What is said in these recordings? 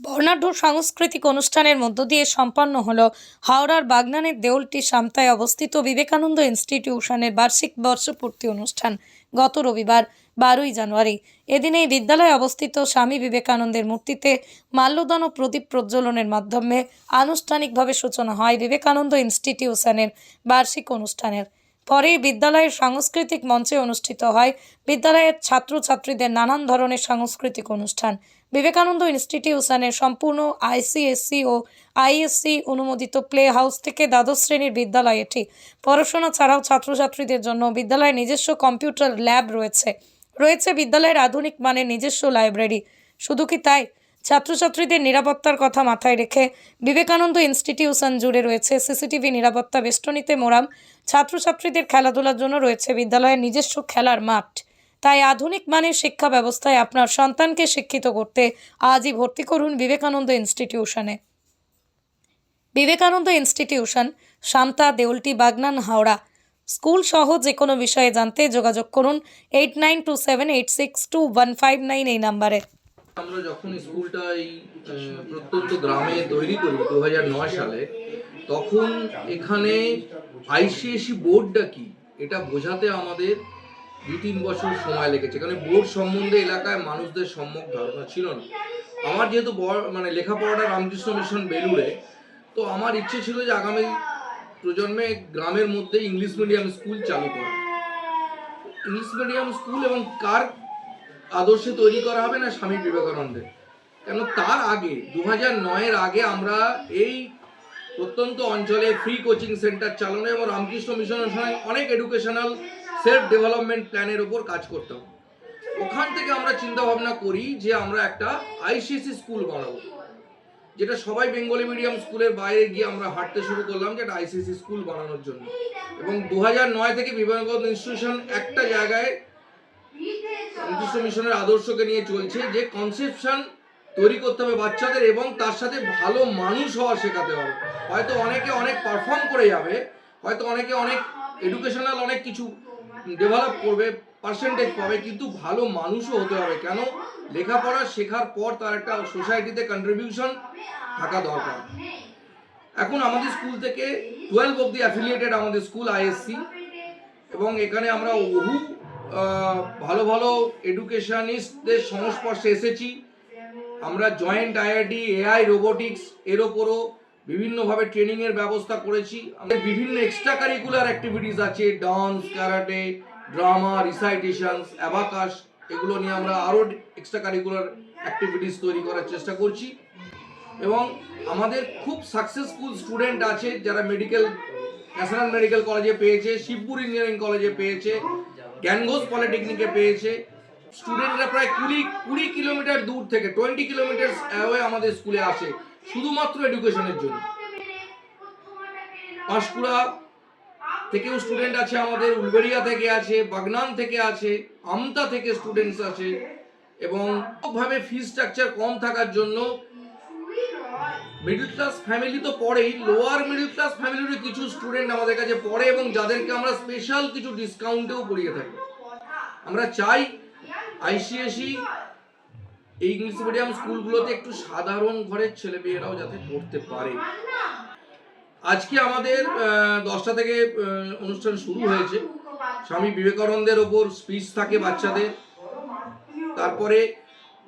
বর্ণাঢ্য সাংস্কৃতিক অনুষ্ঠানের মধ্য দিয়ে সম্পন্ন হল হাওড়ার বাগনানের দেউলটি সামতায় অবস্থিত বিবেকানন্দ ইনস্টিটিউশনের বার্ষিক বর্ষপূর্তি অনুষ্ঠান গত রবিবার, বারোই জানুয়ারি। এদিন এই বিদ্যালয়ে অবস্থিত স্বামী বিবেকানন্দের মূর্তিতে মাল্যদান ও প্রদীপ প্রজ্বলনের মাধ্যমে আনুষ্ঠানিকভাবে সূচনা হয় বিবেকানন্দ ইনস্টিটিউশনের বার্ষিক অনুষ্ঠানের। পরে বিদ্যালয়ের সাংস্কৃতিক মঞ্চে অনুষ্ঠিত হয় বিদ্যালয়ের ছাত্রছাত্রীদের নানান ধরনের সাংস্কৃতিক অনুষ্ঠান। বিবেকানন্দ ইনস্টিটিউশনের সম্পূর্ণ আইসিএসসি ও আইএসসি অনুমোদিত প্লে হাউস থেকে দ্বাদশ শ্রেণির বিদ্যালয় এটি পড়াশোনা ছাড়াও ছাত্রছাত্রীদের জন্য বিদ্যালয়ে নিজস্ব কম্পিউটার ল্যাব রয়েছে। রয়েছে বিদ্যালয়ের আধুনিক মানের নিজস্ব লাইব্রেরি। শুধু কি তাই? ছাত্রছাত্রীদের নিরাপত্তার কথা মাথায় রেখে বিবেকানন্দ ইনস্টিটিউশন জুড়ে রয়েছে সিসিটিভি নিরাপত্তা বেষ্টনীতে মোরাম ছাত্রছাত্রীদের খেলাধুলার জন্য রয়েছে বিদ্যালয়ের নিজস্ব খেলার মাঠ। তাই আধুনিক মানের শিক্ষা ব্যবস্থায় আপনার সন্তানকে শিক্ষিত করতে আজই ভর্তি করুন বিবেকানন্দ ইনস্টিটিউশনে। বিবেকানন্দ ইনস্টিটিউশন শান্তা দেউলটি, বাগনান, হাওড়া। স্কুল সহ যে কোনো বিষয়ে জানতে যোগাযোগ করুন eight nine two seven eight six two one five nine এই নাম্বারে। আমরা যখন স্কুলটা এই প্রত্যন্ত গ্রামে তৈরি করি দু সালে, তখন এখানে আইসিএসি বোর্ডটা কি? এটা বোঝাতে আমাদের দু তিন বছর সময় লেগেছে। কারণ বোর্ড সম্বন্ধে এলাকায় মানুষদের সম্যক ধারণা ছিল না। আমার যেহেতু মানে লেখাপড়াটা রামকৃষ্ণ মিশন বেলুড়ে, তো আমার ইচ্ছে ছিল যে আগামী প্রজন্মে গ্রামের মধ্যে ইংলিশ মিডিয়াম স্কুল চালু করা। ইংলিশ মিডিয়াম স্কুল এবং কার আদর্শে তৈরি করা হবে না স্বামী বিবেকানন্দের? কেন তার আগে দু হাজার নয়ের আগে আমরা এই প্রত্যন্ত অঞ্চলে ফ্রি কোচিং সেন্টার চালানো এবং রামকৃষ্ণ মিশনের সঙ্গে অনেক এডুকেশনাল সেলফ ডেভেলপমেন্ট প্ল্যানের উপর কাজ করতাম। ওখান থেকে আমরা চিন্তা ভাবনা করি যে আমরা একটা আইসিএসসি স্কুল বানাবো, যেটা সবাই বেঙ্গলি মিডিয়াম স্কুলের বাইরে গিয়ে আমরা হাঁটতে শুরু করলাম যে একটা আইসিএসসি স্কুল বানানোর জন্য। এবং দু নয় থেকে বিবেকানন্দ ইনস্টিটিউশন একটা জায়গায় রামকৃষ্ণ মিশনের আদর্শকে নিয়ে চলছে, যে কনসেপশন তৈরি করতে হবে বাচ্চাদের এবং তার সাথে ভালো মানুষ হওয়া শেখাতে হবে। হয়তো অনেকে অনেক পারফর্ম করে যাবে, হয়তো অনেকে অনেক এডুকেশনাল অনেক কিছু ডেভেলপ করবে পার্সেন্টেজ পাবে, কিন্তু ভালো মানুষও হতে হবে। কেন? লেখাপড়া শেখার পর তার একটা সোসাইটিতে কন্ট্রিবিউশন থাকা দরকার। এখন আমাদের স্কুল থেকে টুয়েলভ অব্দি অ্যাফিলিয়েটেড আমাদের স্কুল আইএসসি এবং এখানে আমরা বহু ভালো ভালো এডুকেশনিস্টদের সংস্পর্শে এসেছি। আমরা জয়েন্ট আইআইটি এআই রোবোটিক্স এর ওপরও বিভিন্নভাবে ট্রেনিংয়ের ব্যবস্থা করেছি। আমাদের বিভিন্ন এক্সট্রা কারিকুলার অ্যাক্টিভিটিস আছে dance karate drama recitations abacus এগুলো নিয়ে আমরা আরও এক্সট্রা কারিকুলার অ্যাক্টিভিটিস তৈরি করার চেষ্টা করছি। এবং আমাদের খুব সাকসেসফুল স্টুডেন্ট আছে, যারা মেডিকেল ন্যাশনাল মেডিকেল কলেজে পেয়েছে, শিবপুর ইঞ্জিনিয়ারিং কলেজে পেয়েছে জ্ঞানঘোষ পলিটেকনিকে পেয়েছে। স্টুডেন্টরা প্রায় কুড়ি কুড়ি কিলোমিটার দূর থেকে টোয়েন্টি কিলোমিটার অ্যাওয়ে আমাদের স্কুলে আসে শুধুমাত্র এডুকেশনের জন্য। পাঁশকুড়া থেকেও স্টুডেন্ট আছে আমাদের, উলবেড়িয়া থেকে আছে, বাগনান থেকে আছে, আমতা থেকে স্টুডেন্টস আছে এবং ভাবে ফি স্ট্রাকচার কম থাকার জন্য মিডল ক্লাস ফ্যামিলি তো পড়েই লোয়ার মিডল ক্লাস ফ্যামিলিরও কিছু স্টুডেন্ট আমাদের কাছে পড়ে এবং যাদেরকে আমরা স্পেশাল কিছু ডিসকাউন্টেও পড়িয়ে থাকি। আমরা চাই আইসিএসই এই ইংলিশ মিডিয়াম স্কুলগুলোতে একটু সাধারণ ঘরের ছেলেমেয়েরাও যাতে পড়তে পারে। আজকে আমাদের দশটা থেকে অনুষ্ঠান শুরু হয়েছে। স্বামী বিবেকানন্দের ওপর স্পিচ থাকে বাচ্চাদের। তারপরে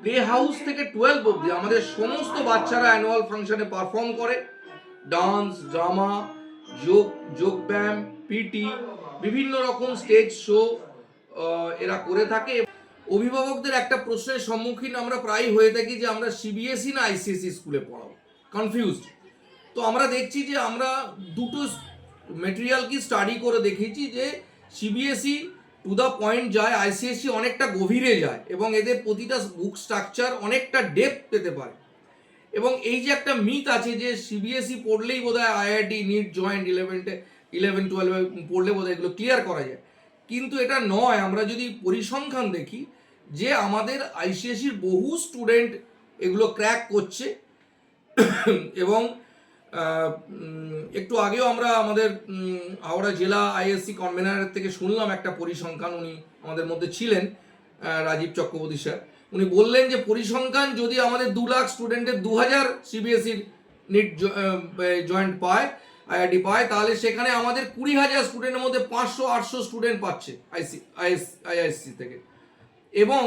প্লে হাউস থেকে টুয়েলভ অবধি আমাদের সমস্ত বাচ্চারা অ্যানুয়াল ফাংশনে পারফর্ম করে। ডান্স ড্রামা যোগ যোগব্যায়াম পিটি বিভিন্ন রকম স্টেজ শো এরা করে থাকে। অভিভাবকদের একটা প্রশ্নের সম্মুখীন আমরা প্রায় হয়ে থাকি যে আমরা সিবিএসই না আইসিএসই স্কুলে পড়াবো। কনফিউজড তো আমরা দেখছি যে আমরা দুটো মেটেরিয়াল কি স্টাডি করে দেখেছি যে সিবিএসই টু দ্য পয়েন্ট যায় আইসিএসসি অনেকটা গভীরে যায় এবং এদের প্রতিটা বুক স্ট্রাকচার অনেকটা ডেপ পেতে পারে। এবং এই যে একটা মিথ আছে যে সিবিএসই পড়লেই বোধহয় আইআইটি নিট জয়েন্ট ইলেভেনটে ইলেভেন টুয়েলভে পড়লে বোধহয় এগুলো ক্লিয়ার করা যায়। কিন্তু এটা নয়, আমরা যদি পরিসংখ্যান দেখি যে আমাদের আইসিএসির বহু স্টুডেন্ট এগুলো ক্র্যাক করছে। এবং একটু আগেও আমরা আমাদের হাওড়া জেলা আইএসসি কনভেনারের থেকে শুনলাম একটা পরিসংখ্যান উনি আমাদের মধ্যে ছিলেন রাজীব চক্রবর্তী স্যার। উনি বললেন যে পরিসংখ্যান যদি আমাদের দু লাখ স্টুডেন্টের দু হাজার সিবিএসইর নিট জয়েন্ট পায় আইআইটি পায়, তাহলে সেখানে আমাদের কুড়ি হাজার স্টুডেন্টের মধ্যে পাঁচশো, আটশো স্টুডেন্ট পাচ্ছে আইসি থেকে। এবং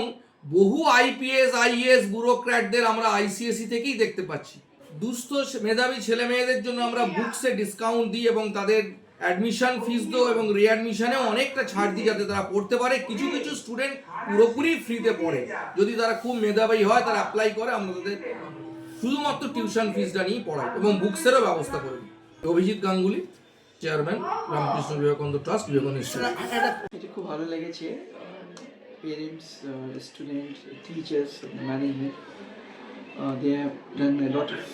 বহু আইপিএস আইএস ব্যুরোক্র্যাটদের আমরা আইসিএসসি থেকেই দেখতে পাচ্ছি। দুস্থ মেধাবী ছেলে মেয়েদের জন্য আমরা বুকসে ডিসকাউন্ট দিই এবং তাদের অ্যাডমিশন ফিস দো এবং রিঅ্যাডমিশনেও অনেকটা ছাড় দিই যাতে তারা পড়তে পারে। কিছু কিছু স্টুডেন্ট পুরোপুরি ফ্রিতে পড়ে। যদি তারা খুব মেধাবী হয়, তারা অ্যাপ্লাই করে, আমরা তাদের শুধুমাত্র টিউশন ফিসটা নিয়েই পড়াই এবং বুকসেরও ব্যবস্থা করে দিই। অভিজিৎ গাঙ্গুলি চেয়ারম্যান রামকৃষ্ণ বিবেকানন্দ ট্রাস্ট বিবেকানন্দ এটা খুব ভালো লেগেছে parents student teachers management done a lot of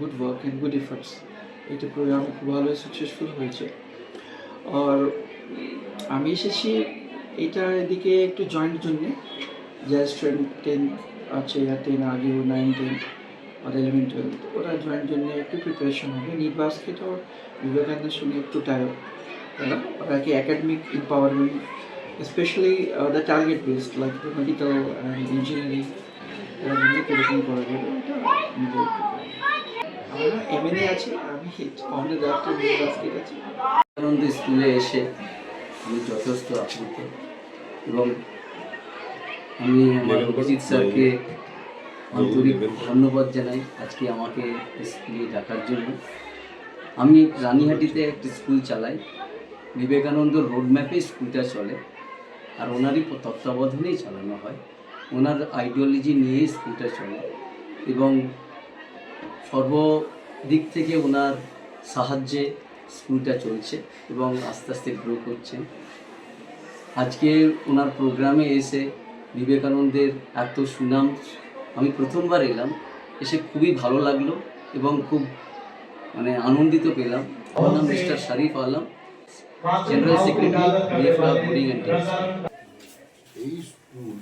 good work and good efforts এটা প্রোগ্রাম খুব ভালো সাকসেসফুল হয়েছে। আর আমি এসেছি এটা এদিকে একটু জয়েন্ট জন্যে যা স্টুডেন্ট টেন আছে আর টেন আগেও নাইন টেন আর ইলেভেন টুয়েলভ ওরা জয়েন্ট জন্য একটু প্রিপারেশন হবে আর বিবেকানন্দের সঙ্গে একটু টাইপ তারা ওরা কি academic empowerment specially the target based like medical and engineering এরা জন্য কীরকম করা যাবে এটা আমরা এমএনএ আছে আমি ফাউন্ডার ডাক্তার বাস্কেট আছে আনন্দ স্কুলে এসে আমি যথেষ্ট আপ্লুত এবং আমি আমার অভিজিৎ স্যারকে আন্তরিক ধন্যবাদ জানাই আজকে আমাকে স্কুলে ডাকার জন্য। আমি রানীহাটিতে একটি স্কুল চালাই। বিবেকানন্দ রোড ম্যাপে স্কুলটা চলে আর ওনারই তত্ত্বাবধানেই চালানো হয়। ওনার আইডিওলজি নিয়েই স্কুলটা চলে এবং সর্বদিক থেকে ওনার সাহায্যে স্কুলটা চলছে এবং আস্তে আস্তে গ্রো করছেন আজকে ওনার প্রোগ্রামে এসে বিবেকানন্দের এত সুনাম আমি প্রথমবার এলাম, এসে খুবই ভালো লাগল এবং খুব মানে আনন্দিত পেলাম। আমার mister Sharif Alam general secretary এই স্কুল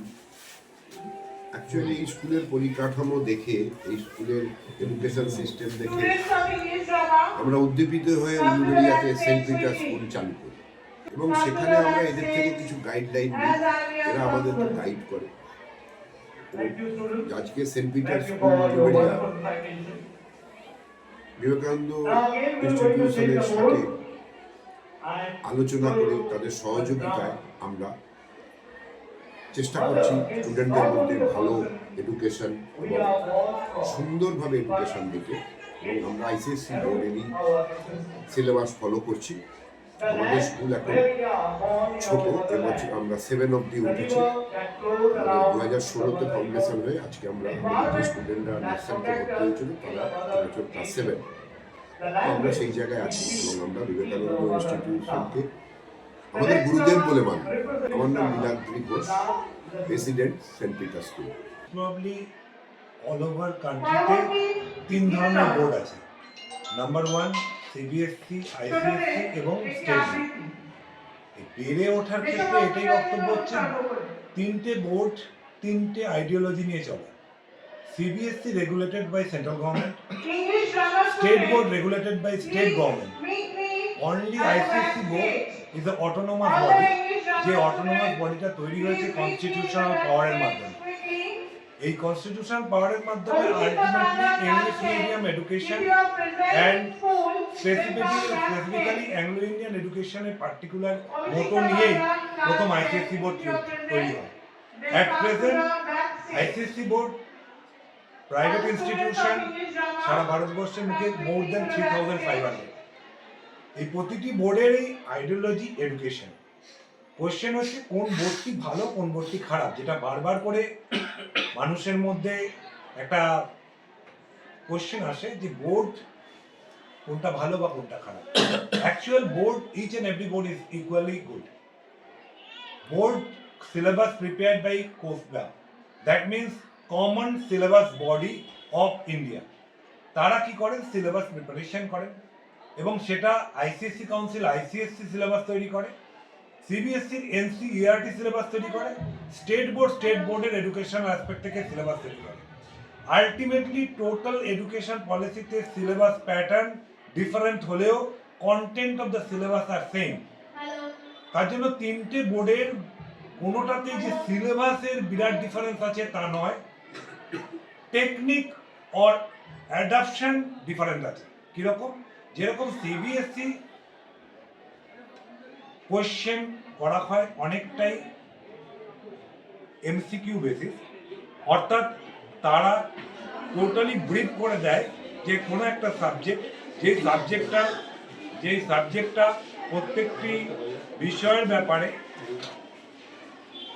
অ্যাকচুয়ালি এই স্কুলের পরিকাঠামো দেখে, এই স্কুলের এডুকেশন সিস্টেম দেখে, আমরা উদ্দীপিত হয়ে উলুবেড়িয়াতে সেন্ট পিটার স্কুল চালু করি। এবং সেখানে আমরা এদের থেকে কিছু গাইডলাইন নিই, এরা আমাদেরকে গাইড করে। আজকে সেন্ট পিটার স্কুল বিবেকানন্দ ইনস্টিটিউশনের সাথে আলোচনা করে তাদের সহযোগিতায় আমরা চেষ্টা করছি স্টুডেন্টদের মধ্যে ভালো এডুকেশন এবং সুন্দরভাবে এডুকেশন দিতে। এবং আমরা আইসিএসসি বোর্ডেরই সিলেবাস ফলো করছি। আমাদের স্কুল এখন ছোট এবছর আমরা সেভেন অব্দি উঠেছি। দু হাজার ষোলোতে ফাউন্ডেশন হয়ে আজকে আমরা আমাদের স্টুডেন্টরা নার্সারিতে ভর্তি হয়েছিল, তারা এবছর ক্লাস সেভেন আমরা সেই জায়গায় আছি এবং আমরা বিবেকানন্দ ইনস্টিটিউশনকে আমাদের গুরুদেব বলে মানি। আমার নাম Niladri Ghosh president saint Peter school probably all over কান্ট্রিতে তিন ধরনের বোর্ড আছে। নাম্বার ওয়ান সিবিএসসি আইসিএসসি এবং স্টেট বেড়ে ওঠার ক্ষেত্রে এটাই বক্তব্য হচ্ছে তিনটে বোর্ড তিনটে আইডিওলজি নিয়ে চলে। CBSC regulated by central government state board regulated by state government only ICSC board is the autonomous body যে অটোনোমাস বডিটা তৈরি হয়েছে কনস্টিটিউশনাল পাওয়ারের মাধ্যমে। এই কনস্টিটিউশন পাওয়ারের মাধ্যমে ultimately English medium education and specifically specifically Anglo Indian এডুকেশনের পার্টিকুলার মোটো নিয়েই প্রথম আইসিএসসি বোর্ড তৈরি হয়। At present ICSC board private institution সারা ভারতবর্ষের মুখে more than three thousand five hundred এই প্রতিটি বোর্ডেরই আইডিওলজি এডুকেশন কোশ্চেন হচ্ছে কোন বোর্ডটি ভালো কোন বোর্ডটি খারাপ? যেটা বারবার করে মানুষের মধ্যে একটা কোশ্চেন আসে যে বোর্ড কোনটা ভালো বা কোনটা খারাপ? Actual board each and every board is equally good board syllabus prepared by Kasba that means common syllabus body of India তারা কি করেন? সিলেবাস প্রিপারেশন করেন এবং সেটা আইসিএসসি কাউন্সিল আইসিএসসি সিলেবাস তৈরি করে। সিবিএসসির এনসিইআরটি সিলেবাস তৈরি করে স্টেট বোর্ড স্টেট বোর্ডের এডুকেশন অ্যাসপেক্ট থেকে সিলেবাস তৈরি করে। আলটিমেটলি টোটাল এডুকেশন পলিসিতে সিলেবাস প্যাটার্ন ডিফারেন্ট হলেও content of the syllabus R same তার জন্য তিনটে বোর্ডের কোনোটাতেই যে সিলেবাসের বিরাট ডিফারেন্স আছে তা নয়। টেকনিক অর অ্যাডাপশন ডিফারেন্ট আছে। কীরকম? যেরকম সিবিএসসি কোয়েশ্চেন করা হয় অনেকটাই এমসিকিউ বেসিস অর্থাৎ তারা টোটালি ব্রিফ করে দেয় যে কোনো একটা সাবজেক্ট যেই সাবজেক্টটা যেই সাবজেক্টটা প্রত্যেকটি বিষয়ের ব্যাপারে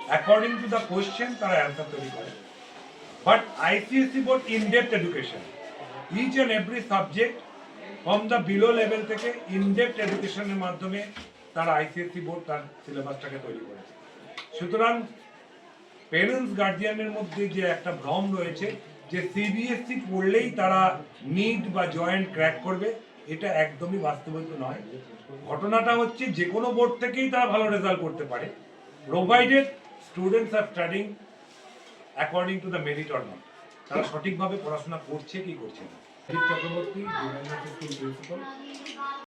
অ্যাকর্ডিং টু দ্য কোয়েশ্চেন তারা অ্যান্সার তৈরি করে। But ICSC board in depth education each and every subject from the below level থেকে ইন ডেপথ এডুকেশনের মাধ্যমে তারা আইসিএসসি বোর্ড তার সিলেবাসটাকে তৈরি করেছে। সুতরাং পেরেন্টস গার্জিয়ানের মধ্যে যে একটা ভ্রম রয়েছে, যে সিবিএসসি পড়লেই তারা নিট বা জয়েন্ট ক্র্যাক করবে, এটা একদমই বাস্তবিক নয়। ঘটনাটা হচ্ছে যে কোনো বোর্ড থেকেই তারা ভালো রেজাল্ট করতে পারে। Provided students R studying according to the merit or not তারা সঠিকভাবে পড়াশোনা করছে কি করছে না। চক্রবর্তী প্রিন্সিপাল